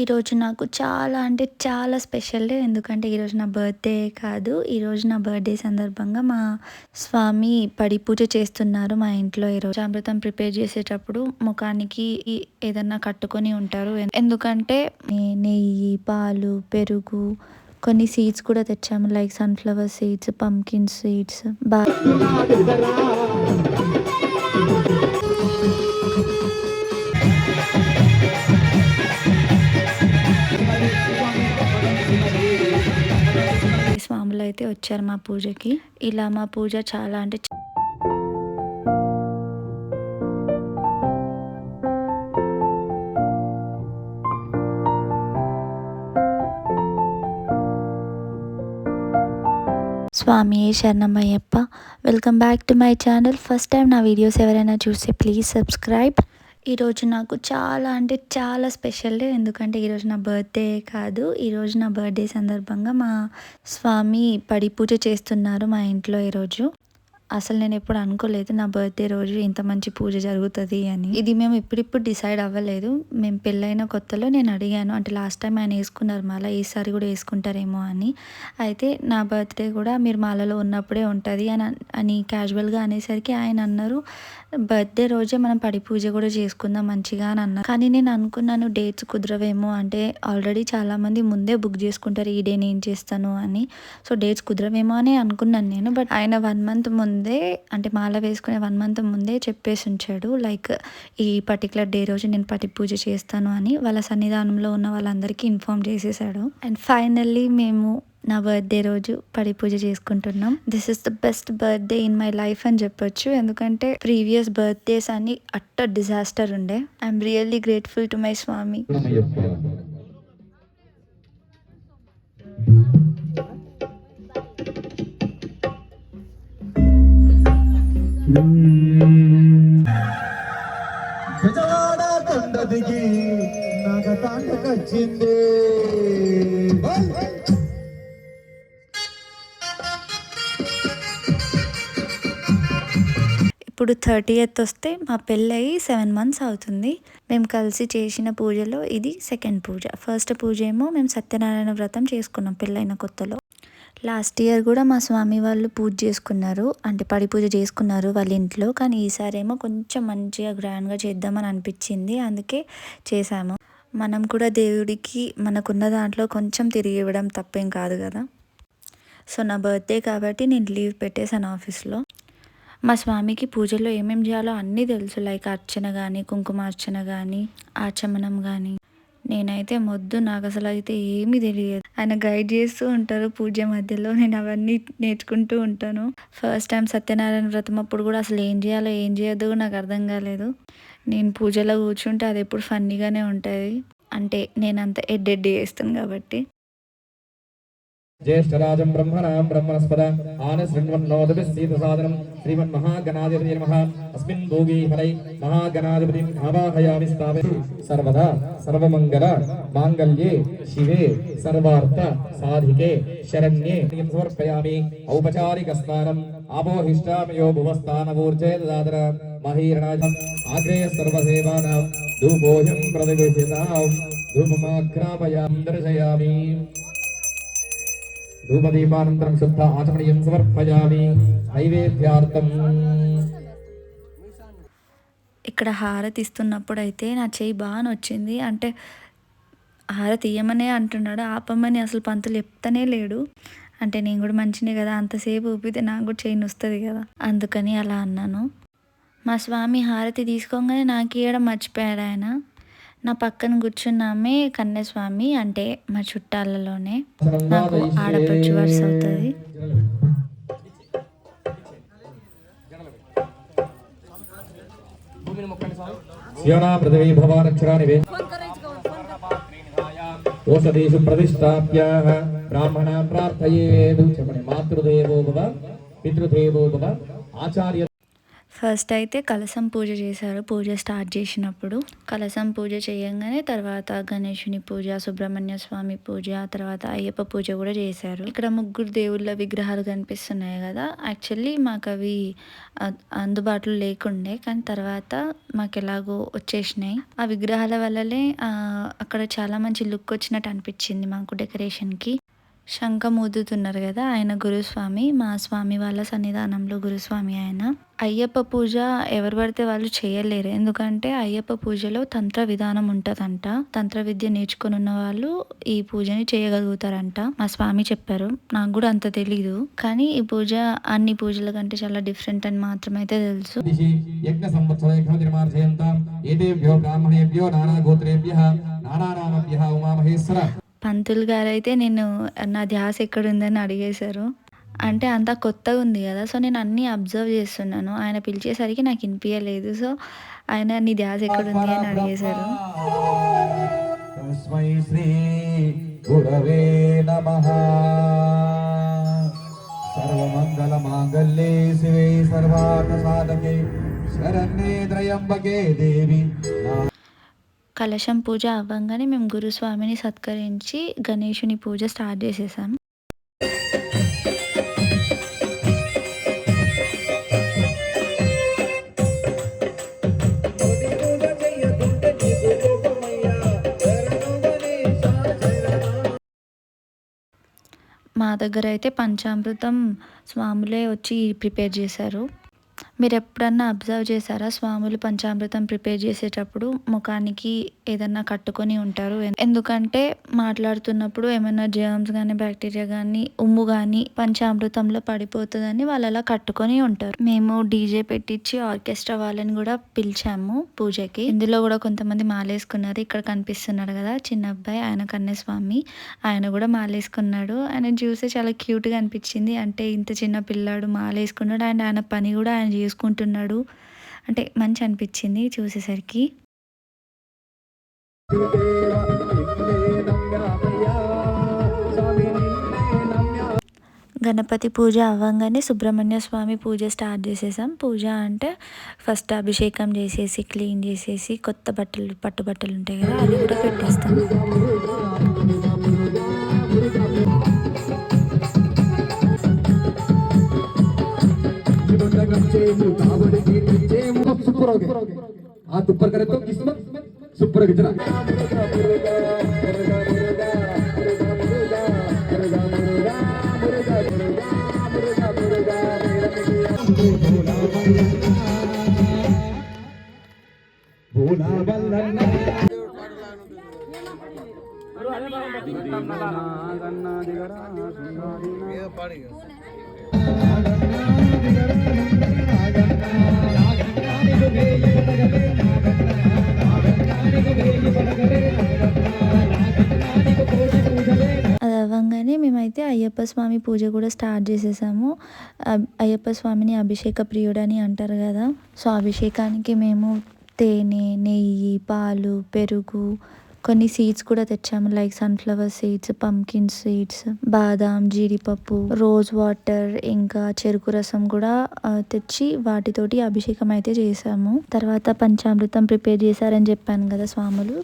ఈరోజు నాకు చాలా అంటే చాలా స్పెషల్ డే. ఎందుకంటే ఈరోజు నా బర్త్డే కాదు. ఈరోజు నా బర్త్డే సందర్భంగా మా స్వామి పడి పూజ చేస్తున్నారు మా ఇంట్లో. ఈరోజు అమృతం ప్రిపేర్ చేసేటప్పుడు ముఖానికి ఏదన్నా కట్టుకొని ఉంటారు. ఎందుకంటే నెయ్యి పాలు పెరుగు కొన్ని సీడ్స్ కూడా తెచ్చాము. Like sunflower seeds pumpkin seeds బాగా అయితే వచ్చారు మా పూజకి. ఇలా మా పూజ చాలా అంటే స్వామి శరణమయ్యప్ప welcome back to my channel. First time నా వీడియోస్ ఎవరైనా చూస్తే ప్లీజ్ సబ్స్క్రైబ్. ఈరోజు నాకు చాలా అంటే చాలా స్పెషల్ డే. ఎందుకంటే ఈరోజు నా బర్త్డే కాదు. ఈరోజు నా బర్త్డే సందర్భంగా మా స్వామి పడి పూజ చేస్తున్నారు మా ఇంట్లో ఈరోజు. అసలు నేను ఎప్పుడు అనుకోలేదు నా బర్త్డే రోజు ఇంత మంచి పూజ జరుగుతుంది అని. ఇది మేము ఇప్పుడిప్పుడు డిసైడ్ అవ్వలేదు. మేము పెళ్ళైన కొత్తలో నేను అడిగాను అంటే లాస్ట్ టైం ఆయన వేసుకున్నారు మాల ఈసారి కూడా వేసుకుంటారేమో అని. అయితే నా బర్త్డే కూడా మీరు మాలలో ఉన్నప్పుడే ఉంటుంది అని అని క్యాజువల్గా అనేసరికి ఆయన అన్నారు బర్త్డే రోజే మనం పడి పూజ కూడా చేసుకుందాం మంచిగా అని అన్నారు. కానీ నేను అనుకున్నాను డేట్స్ కుదరవేమో అంటే ఆల్రెడీ చాలామంది ముందే బుక్ చేసుకుంటారు ఈ డే నేను చేస్తాను అని. సో డేట్స్ కుదరవేమో అని అనుకున్నాను నేను బట్ ఆయన వన్ మంత్ ముందు అంటే మాల వేసుకునే వన్ మంత్ ముందే చెప్పేసి ఉంచాడు. లైక్ ఈ పర్టికులర్ డే రోజు నేను పటి పూజ చేస్తాను అని వాళ్ళ సన్నిధానంలో ఉన్న వాళ్ళందరికీ ఇన్ఫామ్ చేసేసాడు. అండ్ ఫైనల్లీ మేము నా బర్త్డే రోజు పడి పూజ చేసుకుంటున్నాం. This is the best birthday in my life అని చెప్పొచ్చు. ఎందుకంటే ప్రీవియస్ బర్త్డేస్ అన్ని అట్ట డిజాస్టర్ ఉండే. I'm really grateful to my స్వామి. బెజవాడ కొండ దిగి నాగతాండకొచ్చింది. ఇప్పుడు థర్టీ ఎయిత్ వస్తే మా పెళ్ళయి సెవెన్ మంత్స్ అవుతుంది. మేము కలిసి చేసిన పూజలో ఇది సెకండ్ పూజ. ఫస్ట్ పూజ ఏమో మేము సత్యనారాయణ వ్రతం చేసుకున్నాం పెళ్ళైన కొత్తలో. లాస్ట్ ఇయర్ కూడా మా స్వామి వాళ్ళు పూజ చేసుకున్నారు. అంటే పడి పూజ చేసుకున్నారు వాళ్ళ ఇంట్లో. కానీ ఈసారి ఏమో కొంచెం మంచిగా గ్రాండ్గా చేద్దామని అనిపించింది. అందుకే చేశాము. మనం కూడా దేవుడికి మనకున్న దాంట్లో కొంచెం తిరిగి ఇవ్వడం తప్పేం కాదు కదా. సో నా బర్త్డే కాబట్టి నేను లీవ్ పెట్టేశాను ఆఫీస్లో. మా స్వామికి పూజలో ఏమేం చేయాలో అన్నీ తెలుసు. లైక్ అర్చన కానీ కుంకుమార్చన కానీ ఆచమనం కానీ నేనైతే మొద్దు నాకు అసలు అయితే ఏమీ తెలియదు. ఆయన గైడ్ చేస్తూ ఉంటారు పూజ మధ్యలో. నేను అవన్నీ నేర్చుకుంటూ ఉంటాను. ఫస్ట్ టైం సత్యనారాయణ వ్రతం అప్పుడు కూడా అసలు ఏం చేయాలో ఏం చేయొద్దు నాకు అర్థం కాలేదు. నేను పూజలో కూర్చుంటే అది ఎప్పుడు ఫన్నీగానే ఉంటుంది. అంటే నేను అంత ఎడ్డెడ్డి చేస్తాను కాబట్టి. జ్యేష్ఠరాజం బ్రహ్మణాం బ్రహ్మణస్పద ఆనశృణ్వన్నోదభిస్థితసాదనం శ్రీమన్మహాగణాధిపతి నమః అస్మిన్ భోగి ఫలై మహాగణాధిపతిం ఆవాహయామి స్థాపయతి సర్వదా సర్వమంగళ మాంగళ్యే శివే సర్వార్థ సాధికే శరణ్యే సమర్పయామి ఔపచారిక స్నానం ఆపోహిష్టామయో భువస్థానమూర్జే దాదర మహీరణాజం ఆగ్రేయ సర్వసేవానాం ధూపోహ్యం ప్రతిగృహ్యతాం ధూపమాక్రామయాం దర్శయామి ధూపదీపానంతరం శుద్ధ ఆచమనీయం సమర్పయామి నైవేద్యార్థం ఇక్కడ హారతి ఇస్తున్నప్పుడు అయితే నా చెయ్యి బాగా నొచ్చింది అంటే హారతి ఇయ్యమనే అంటున్నాడు. ఆపమని అసలు పంతులు చెప్తానే లేడు. అంటే నేను కూడా మంచినే కదా అంతసేపు ఊపితే నాకు కూడా చెయ్యి వస్తుంది కదా. అందుకని అలా అన్నాను. మా స్వామి హారతి తీసుకోగానే నాకు ఇవ్వడం మర్చిపోయాడు ఆయన. నా పక్కన కూర్చున్న ఆమె కన్యస్వామి అంటే మా చుట్టాలలోనే. నాకు ఆడపడుచు వరుస అవుతుంది. ఓషధీషు ప్రతిష్టాప్య బ్రాహ్మణ ప్రార్థయేదు. చెప్పండి మాతృదేవో భవ పితృదేవో భవ ఆచార్య ఫస్ట్ అయితే కలసం పూజ చేశారు. పూజ స్టార్ట్ చేసినప్పుడు కలసం పూజ చేయంగానే తర్వాత గణేషుని పూజ సుబ్రహ్మణ్య స్వామి పూజ తర్వాత అయ్యప్ప పూజ కూడా చేశారు. ఇక్కడ ముగ్గురు దేవుళ్ళ విగ్రహాలు కనిపిస్తున్నాయి కదా. యాక్చువల్లీ మాకు అవి అందుబాటులో లేకుండే కానీ తర్వాత మాకు ఎలాగో వచ్చేసినాయి. ఆ విగ్రహాల వల్లనే అక్కడ చాలా మంచి లుక్ వచ్చినట్టు అనిపించింది మాకు డెకరేషన్కి. శంఖం ఊదుతున్నారు కదా ఆయన గురుస్వామి. మా స్వామి వాళ్ళ సన్నిధానంలో గురుస్వామి ఆయన. అయ్యప్ప పూజ ఎవరు పడితే వాళ్ళు చేయలేరు. ఎందుకంటే అయ్యప్ప పూజలో తంత్ర విధానం ఉంటుందంట. తంత్ర విద్య నేర్చుకుని ఉన్న వాళ్ళు ఈ పూజని చేయగలుగుతారంట. మా స్వామి చెప్పారు. నాకు కూడా అంత తెలీదు. కానీ ఈ పూజ అన్ని పూజల కంటే చాలా డిఫరెంట్ అని మాత్రమైతే తెలుసు. నానా ఉమామహేశ్వర. పంతులు గారు అయితే నేను నా ధ్యాస ఎక్కడుందని అడిగేశారు. అంటే అంతా కొత్తగా ఉంది కదా సో నేను అన్నీ అబ్జర్వ్ చేస్తున్నాను. ఆయన పిలిచేసరికి నాకు వినిపించలేదు సో ఆయన నీ ధ్యాస ఎక్కడుంది? అని అడిగేశారు. సర్వమంగళ మాంగళ్యే శివే సర్వార్థ సాధకే శరణ్యే త్రయంబకే దేవి. కలశం పూజ అవ్వంగానే మేము గురుస్వామిని సత్కరించి గణేషుని పూజ స్టార్ట్ చేసేసాం. మా దగ్గర అయితే పంచామృతం స్వాములే వచ్చి ప్రిపేర్ చేశారు. మీరు ఎప్పుడన్నా అబ్జర్వ్ చేశారా స్వాములు పంచామృతం ప్రిపేర్ చేసేటప్పుడు ముఖానికి ఏదన్నా కట్టుకొని ఉంటారు? ఎందుకంటే మాట్లాడుతున్నప్పుడు ఏమైనా జర్మ్స్ కానీ బ్యాక్టీరియా కానీ ఉమ్ము కానీ పంచామృతంలో పడిపోతుందని వాళ్ళు అలా కట్టుకొని ఉంటారు. మేము డీజే పెట్టించి ఆర్కెస్ట్రా వాళ్ళని కూడా పిలిచాము పూజకి. ఇందులో కూడా కొంతమంది మాలేసుకున్నారు. ఇక్కడ కనిపిస్తున్నాడు కదా చిన్న అబ్బాయి ఆయన కన్యస్వామి. ఆయన కూడా మాలేసుకున్నాడు. ఆయన చూసే చాలా క్యూట్గా అనిపించింది. అంటే ఇంత చిన్న పిల్లాడు మాలేసుకున్నాడు. అండ్ ఆయన పని కూడా ఆయన చేసుకుంటున్నాడు అంటే మంచి అనిపించింది చూసేసరికి. గణపతి పూజ అవ్వగానే సుబ్రహ్మణ్య స్వామి పూజ స్టార్ట్ చేసేసాం. పూజ అంటే ఫస్ట్ అభిషేకం చేసేసి క్లీన్ చేసేసి కొత్త బట్టలు పట్టు బట్టలు ఉంటాయి కదా అది కూడా పెట్టేస్తాం. सुपर हाथ ऊपर करे तो किस्मत सुपर हो भोला बल्लना दिगरा మేమైతే అయ్యప్ప స్వామి పూజ కూడా స్టార్ట్ చేసేసాము. అయ్యప్ప స్వామిని అభిషేక ప్రియుడని అంటారు కదా. సో అభిషేకానికి మేము తేనె నెయ్యి పాలు పెరుగు కొన్ని సీడ్స్ కూడా తెచ్చాము. Like sunflower seeds pumpkin seeds బాదాం జీడిపప్పు రోజ్ వాటర్ ఇంకా చెరుకు రసం కూడా తెచ్చి వాటితోటి అభిషేకం అయితే చేసాము తర్వాత పంచామృతం ప్రిపేర్ చేశారని చెప్పాను కదా స్వాములు.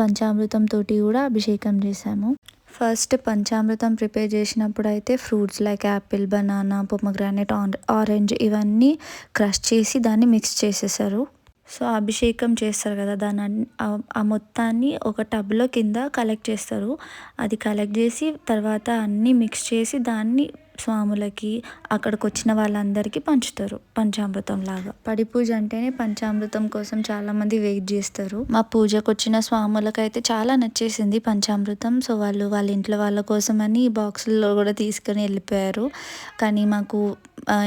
పంచామృతం తోటి కూడా అభిషేకం చేశాము. ఫస్ట్ పంచామృతం ప్రిపేర్ చేసినప్పుడు అయితే fruits like apple banana pomegranate orange ఇవన్నీ క్రష్ చేసి దాన్ని మిక్స్ చేసేసారు. సో అభిషేకం చేస్తారు కదా దాని అన్- ఆ- ఆ మొత్తాన్ని ఒక టబ్లో కింద కలెక్ట్ చేస్తారు. అది కలెక్ట్ చేసి తర్వాత అన్నీ మిక్స్ చేసి దాన్ని స్వాములకి అక్కడికి వచ్చిన వాళ్ళందరికీ పంచుతారు పంచామృతం లాగా పడి పూజ అంటేనే పంచామృతం కోసం చాలా మంది వెయిట్ చేస్తారు. మా పూజకు వచ్చిన స్వాములకైతే చాలా నచ్చేసింది పంచామృతం. సో వాళ్ళు వాళ్ళ ఇంట్లో వాళ్ళ కోసం అని బాక్సుల్లో కూడా తీసుకొని వెళ్ళిపోయారు. కానీ మాకు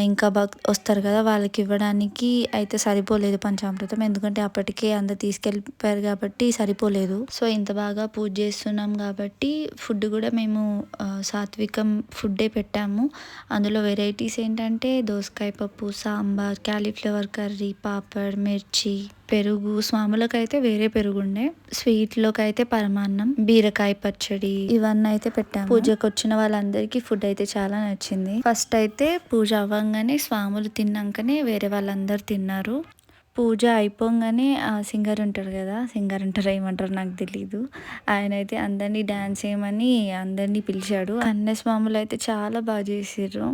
ఇంకా భక్ వస్తారు కదా వాళ్ళకి ఇవ్వడానికి అయితే సరిపోలేదు పంచామృతం. ఎందుకంటే అప్పటికే అందరు తీసుకెళ్ళిపోయారు కాబట్టి సరిపోలేదు. సో ఇంత బాగా పూజ చేస్తున్నాం కాబట్టి ఫుడ్ కూడా మేము సాత్వికం ఫుడ్డే పెట్టాము. చేసాము అందులో వెరైటీస్ ఏంటంటే దోసకాయ పప్పు సాంబార్ క్యాలీఫ్లవర్ కర్రీ పాపడ్ మిర్చి పెరుగు. స్వాములకు అయితే వేరే పెరుగు ఉండే స్వీట్లోకి అయితే పరమాన్నం బీరకాయ పచ్చడి ఇవన్నీ అయితే పెట్టాము. పూజకు వచ్చిన వాళ్ళందరికీ ఫుడ్ అయితే చాలా నచ్చింది. ఫస్ట్ అయితే పూజ అవ్వంగానే స్వాములు తిన్నాకనే వేరే వాళ్ళందరూ తిన్నారు. పూజ అయిపోగానే ఆ సింగర్ ఉంటారు కదా సింగర్ అంటారు ఏమంటారు నాకు తెలీదు. ఆయన అయితే అందరినీ డ్యాన్స్ చేయమని అందరినీ పిలిచాడు. కన్యస్వాములు అయితే చాలా బాగా చేసిర్రు.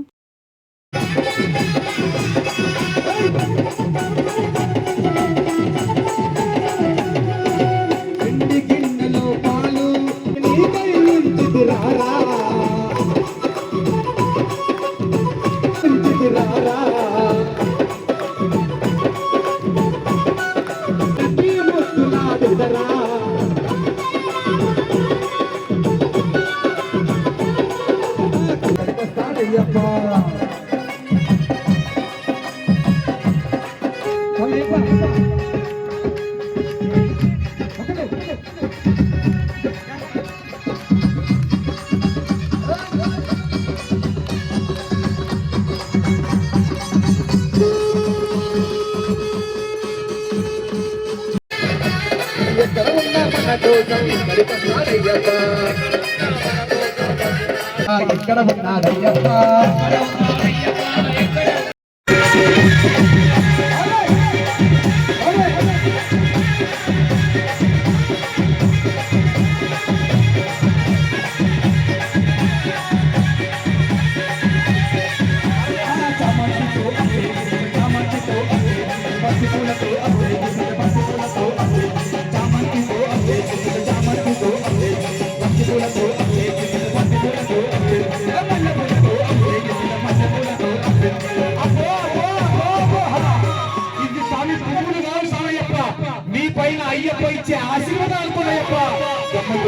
ఎక్కడ ఉన్నారయ్యప్ప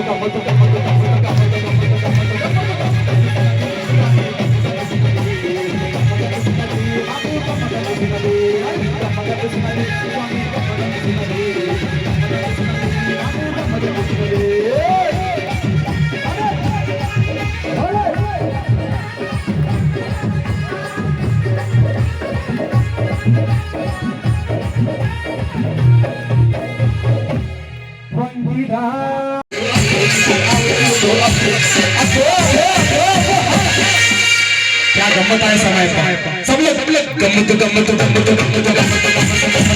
হতো સમય પર સબલે ગમત ગમત ગમત ગમત ગમત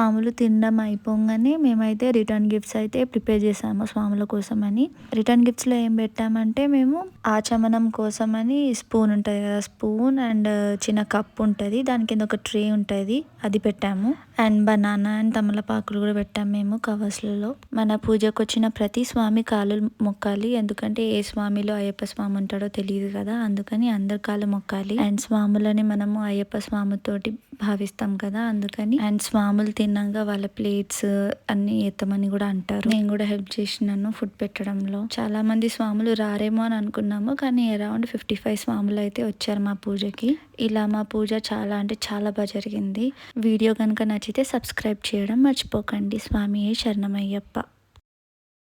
స్వాములు తినడం అయిపోగానే మేమైతే రిటర్న్ గిఫ్ట్స్ అయితే ప్రిపేర్ చేసాము స్వాముల కోసమని. రిటర్న్ గిఫ్ట్స్లో ఏం పెట్టామంటే మేము ఆచమనం కోసమని స్పూన్ ఉంటుంది కదా స్పూన్ అండ్ చిన్న కప్ ఉంటుంది. దాని కింద ఒక ట్రే ఉంటుంది. అది పెట్టాము. అండ్ బనానా అండ్ తమలపాకులు కూడా పెట్టాం మేము కవర్స్లలో. మన పూజకు వచ్చిన ప్రతి స్వామి కాలు మొక్కాలి. ఎందుకంటే ఏ స్వామిలో అయ్యప్ప స్వామి ఉంటాడో తెలియదు కదా అందుకని అందరి కాలు మొక్కాలి. అండ్ స్వాములని మనము అయ్యప్ప స్వామితోటి భావిస్తాం కదా అందుకని. అండ్ స్వాములు తిన్నాక వాళ్ళ ప్లేట్స్ అన్ని ఎత్తమని కూడా అంటారు. నేను కూడా హెల్ప్ చేసినాను ఫుడ్ పెట్టడంలో. చాలా మంది స్వాములు రారేమో అని అనుకున్నాము కానీ అరౌండ్ ఫిఫ్టీ ఫైవ్ స్వాములు అయితే వచ్చారు మా పూజకి. ఇలా మా పూజ చాలా అంటే చాలా బాగా జరిగింది. వీడియో కనుక నచ్చి నచ్చితే సబ్స్క్రైబ్ చేయడం మర్చిపోకండి. స్వామి శరణమయ్యప్ప.